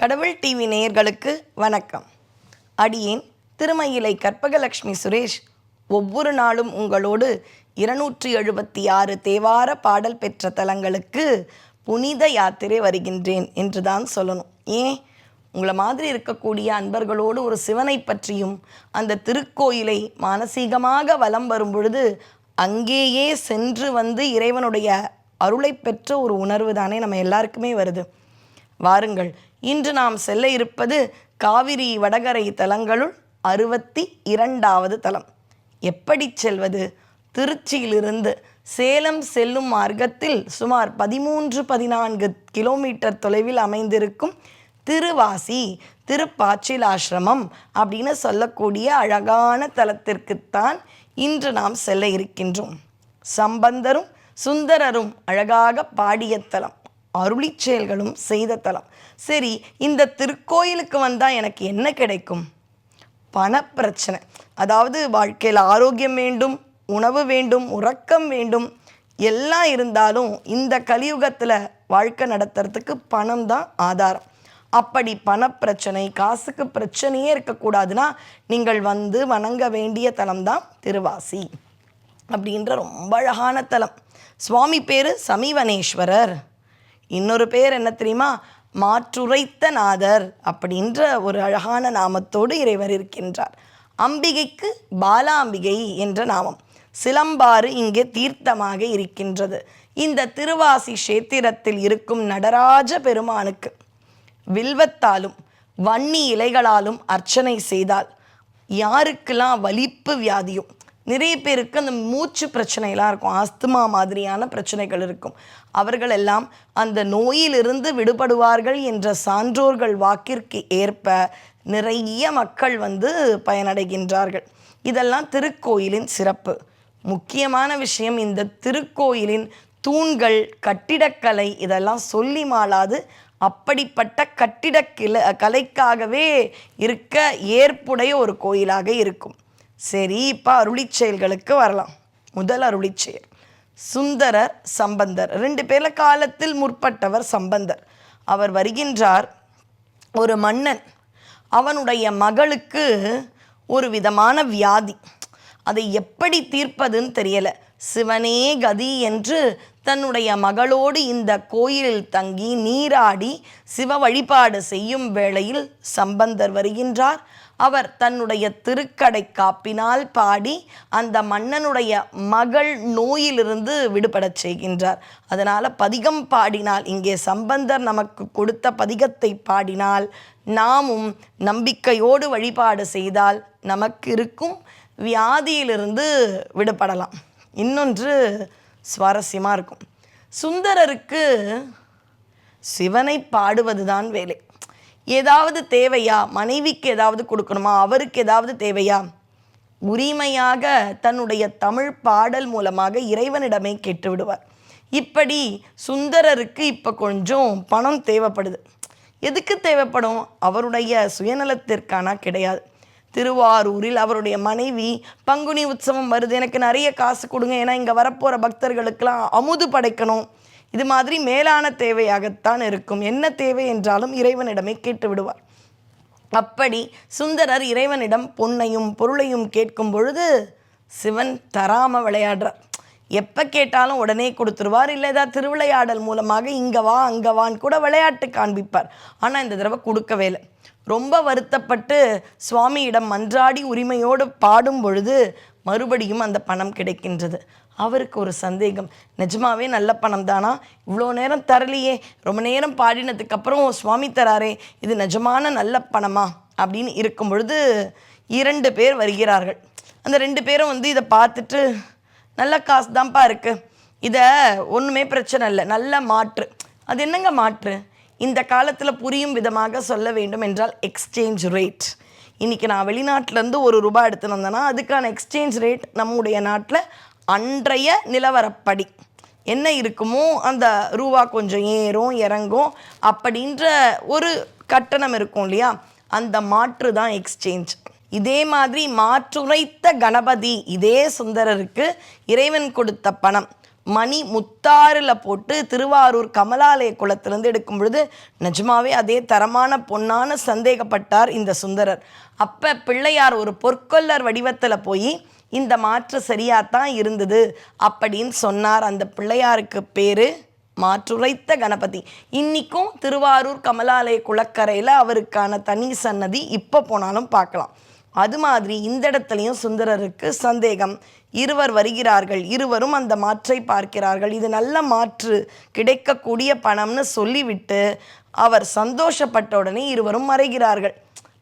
கடவுள் டிவி நேயர்களுக்கு வணக்கம். அடியேன் திருமயிலை கற்பகலட்சுமி சுரேஷ். ஒவ்வொரு நாளும் உங்களோடு இருநூற்றி எழுபத்தி ஆறு தேவார பாடல் பெற்ற தலங்களுக்கு புனித யாத்திரை வருகின்றேன் என்று தான் சொல்லணும். ஏன்? உங்களை மாதிரி இருக்கக்கூடிய அன்பர்களோடு ஒரு சிவனை பற்றியும் அந்த திருக்கோயிலை மானசீகமாக வலம் வரும் பொழுது அங்கேயே சென்று வந்து இறைவனுடைய அருளை பெற்ற ஒரு உணர்வு தானே நம்ம எல்லாருக்குமே வருது. வாருங்கள் இன்று நாம் செல்ல இருப்பது காவிரி வடகரை தலங்களுள் அறுபத்தி இரண்டாவது தலம். எப்படி செல்வது? திருச்சியிலிருந்து சேலம் செல்லும் மார்க்கத்தில் சுமார் பதிமூன்று பதினான்கு கிலோமீட்டர் தொலைவில் அமைந்திருக்கும் திருவாசி திருப்பாச்சிலாசிரமம் அப்படின்னு சொல்லக்கூடிய அழகான தலத்திற்குத்தான் இன்று நாம் செல்ல இருக்கின்றோம். சம்பந்தரும் சுந்தரரும் அழகாக பாடிய தலம். அருளி செயல்களும் செய்த தலம். சரி இந்த திருக்கோயிலுக்கு வந்தால் எனக்கு என்ன கிடைக்கும்? பணப்பிரச்சனை. அதாவது வாழ்க்கையில் ஆரோக்கியம் வேண்டும் உணவு வேண்டும் உறக்கம் வேண்டும் எல்லாம் இருந்தாலும் இந்த கலியுகத்தில் வாழ்க்கை நடத்துறதுக்கு பணம் தான் ஆதாரம். அப்படி பணப்பிரச்சனை காசுக்கு பிரச்சனையே இருக்கக்கூடாதுன்னா நீங்கள் வந்து வணங்க வேண்டிய தலம்தான் திருவாசி அப்படின்ற ரொம்ப அழகான தலம். சுவாமி பேர் சமீவனேஸ்வரர். இன்னொரு பேர் என்ன தெரியுமா? மாற்றுரைத்த நாதர் அப்படின்ற ஒரு அழகான நாமத்தோடு இறைவர் இருக்கின்றார். அம்பிகைக்கு பாலாம்பிகை என்ற நாமம். சிலம்பாறு இங்கே தீர்த்தமாக இருக்கின்றது. இந்த திருவாசி கஷேத்திரத்தில் இருக்கும் நடராஜ பெருமானுக்கு வில்வத்தாலும் வன்னி இலைகளாலும் அர்ச்சனை செய்தால் யாருக்கெல்லாம் வலிப்பு வியாதியும் நிறைய பேருக்கு அந்த மூச்சு பிரச்சனைலாம் இருக்கும். ஆஸ்துமா மாதிரியான பிரச்சனைகள் இருக்கும். அவர்கள் எல்லாம் அந்த நோயிலிருந்து விடுபடுவார்கள் என்ற சான்றோர்கள் வாக்கிற்கு ஏற்ப நிறைய மக்கள் வந்து பயனடைகின்றார்கள். இதெல்லாம் திருக்கோயிலின் சிறப்பு. முக்கியமான விஷயம் இந்த திருக்கோயிலின் தூண்கள் கட்டிடக்கலை இதெல்லாம் சொல்லி மாளாது. அப்படிப்பட்ட கட்டிடக்கில கலைக்காகவே இருக்க ஏற்புடைய ஒரு கோயிலாக இருக்கும். சரி இப்போ அருளி செயல்களுக்கு வரலாம். முதல் அருளி செயல் சுந்தரர் சம்பந்தர். ரெண்டு பேர்ல காலத்தில் முற்பட்டவர் சம்பந்தர். அவர் வருகின்றார் ஒரு மன்னன். அவனுடைய மகளுக்கு ஒரு விதமான வியாதி. அதை எப்படி தீர்ப்பதுன்னு தெரியலை. சிவனே கதி என்று தன்னுடைய மகளோடு இந்த கோயிலில் தங்கி நீராடி சிவ வழிபாடு செய்யும் வேளையில் சம்பந்தர் வருகின்றார். அவர் தன்னுடைய திருக்கடை காப்பினால் பாடி அந்த மன்னனுடைய மகள் நோயிலிருந்து விடுபடச் செய்கின்றார். அதனால் பதிகம் பாடினால் இங்கே சம்பந்தர் நமக்கு கொடுத்த பதிகத்தை பாடினால் நாமும் நம்பிக்கையோடு வழிபாடு செய்தால் நமக்கு இருக்கும் வியாதியிலிருந்து விடுபடலாம். இன்னொன்று சுவாரஸ்யமாக இருக்கும். சுந்தரருக்கு சிவனை பாடுவதுதான் வேலை. ஏதாவது தேவையா? மனைவிக்கு ஏதாவது கொடுக்கணுமா? அவருக்கு ஏதாவது தேவையா? உரிமையாக தன்னுடைய தமிழ் பாடல் மூலமாக இறைவனிடமே கேட்டு விடுவார் இப்படி சுந்தரருக்கு இப்போ கொஞ்சம் பணம் தேவைப்படுது. எதுக்கு தேவைப்படும்? அவருடைய சுயநலத்திற்கான கிடையாது. திருவாரூரில் அவருடைய மனைவி பங்குனி உற்சவம் வருது எனக்கு நிறைய காசு கொடுங்க ஏன்னா இங்கே வரப்போகிற பக்தர்களுக்கெல்லாம் அமுது படைக்கணும். இது மாதிரி மேலான தேவையாகத்தான் இருக்கும். என்ன தேவை என்றாலும் இறைவனிடமே கேட்டு விடுவார் அப்படி சுந்தரர் இறைவனிடம் பொன்னையும் பொருளையும் கேட்கும் பொழுது சிவன் தராம விளையாடுறார். எப்போ கேட்டாலும் உடனே கொடுத்துருவார். இல்லை ஏதாவது திருவிளையாடல் மூலமாக இங்கே வா அங்கே வான்னு கூட விளையாட்டு காண்பிப்பார். ஆனால் இந்த தடவை கொடுக்கவே இல்லை. ரொம்ப வருத்தப்பட்டு சுவாமியிடம் மன்றாடி உரிமையோடு பாடும் பொழுது மறுபடியும் அந்த பணம் கிடைக்கின்றது. அவருக்கு ஒரு சந்தேகம். நிஜமாவே நல்ல பணம் தானா இவ்வளோ நேரம் தரலையே. ரொம்ப நேரம் பாடினதுக்கு அப்புறம் சுவாமி தராரே இது நிஜமான நல்ல பணமா? அப்படின்னு இருக்கும் பொழுது இரண்டு பேர் வருகிறார்கள். அந்த ரெண்டு பேரும் வந்து இதை பார்த்துட்டு நல்ல காசு தான்ப்பா இருக்குது இதை ஒன்றுமே பிரச்சனை இல்லை. நல்ல மாற்று. அது என்னங்க மாற்று? இந்த காலத்தில் புரியும் விதமாக சொல்ல வேண்டும் என்றால் எக்ஸ்சேஞ்ச் ரேட் இன்றைக்கி நான் வெளிநாட்டிலேருந்து ஒரு ரூபாய் எடுத்துன்னு வந்தேன்னா அதுக்கான எக்ஸ்சேஞ்ச் ரேட் நம்முடைய நாட்டில் அன்றைய நிலவரப்படி. என்ன இருக்குமோ அந்த ரூபா கொஞ்சம் ஏறும் இறங்கும் அப்படின்ற ஒரு கட்டணம் இருக்கும் இல்லையா? அந்த மாற்று தான் எக்ஸ்சேஞ்ச் இதே மாதிரி மாற்றுரைத்த கணபதி இதே சுந்தரருக்கு இறைவன் கொடுத்த பணம். மணி முத்தாறில் போட்டு திருவாரூர் கமலாலய குளத்திலேருந்து எடுக்கும் பொழுது நிஜமாவே அதே தரமான பொன்னான சந்தேகப்பட்டார் இந்த சுந்தரர். அப்போ பிள்ளையார் ஒரு பொற்கொல்லர் வடிவத்தில் போய் இந்த மாற்று சரியாத்தான் இருந்தது அப்படின்னு சொன்னார். அந்த பிள்ளையாருக்கு பேரு மாற்றுரைத்த கணபதி. இன்னிக்கும் திருவாரூர் கமலாலய குளக்கரையில் அவருக்கான தனி சன்னதி இப்போ போனாலும் பார்க்கலாம். அது மாதிரி இந்த இடத்துலையும் சுந்தரருக்கு சந்தேகம். இருவர் வருகிறார்கள். இருவரும் அந்த மாற்றை பார்க்கிறார்கள். இது நல்ல மாற்று கிடைக்கக்கூடிய பணம்னு சொல்லிவிட்டு அவர் சந்தோஷப்பட்ட உடனே இருவரும் மறைகிறார்கள்.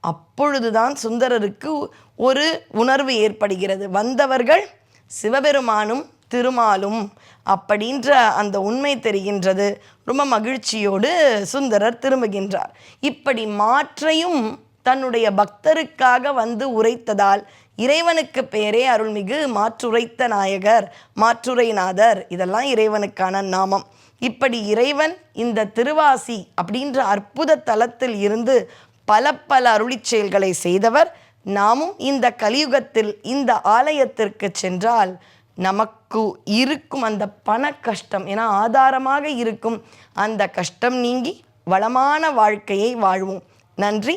அப்பொழுதுதான் சுந்தரருக்கு ஒரு உணர்வு ஏற்படுகிறது. வந்தவர்கள் சிவபெருமானும் திருமாலும் அப்படின்ற அந்த உண்மை தெரிகின்றது. ரொம்ப மகிழ்ச்சியோடு சுந்தரர் திரும்புகின்றார். இப்படி மாற்றையும் தன்னுடைய பக்தருக்காக வந்து உரைத்ததால் இறைவனுக்கு பெயரே அருள்மிகு மாற்றுரைத்த நாயகர் மாற்றுரைநாதர். இதெல்லாம் இறைவனுக்கான நாமம். இப்படி இறைவன் இந்த திருவாசி அப்படின்ற அற்புத தலத்தில் இருந்து பல பல அருளி செயல்களை செய்தவர். நாமும் இந்த கலியுகத்தில் இந்த ஆலயத்திற்கு சென்றால் நமக்கு இருக்கும் அந்த பண கஷ்டம் ஏன்னா ஆதாரமாக இருக்கும் அந்த கஷ்டம் நீங்கி வளமான வாழ்க்கையை வாழ்வோம். நன்றி.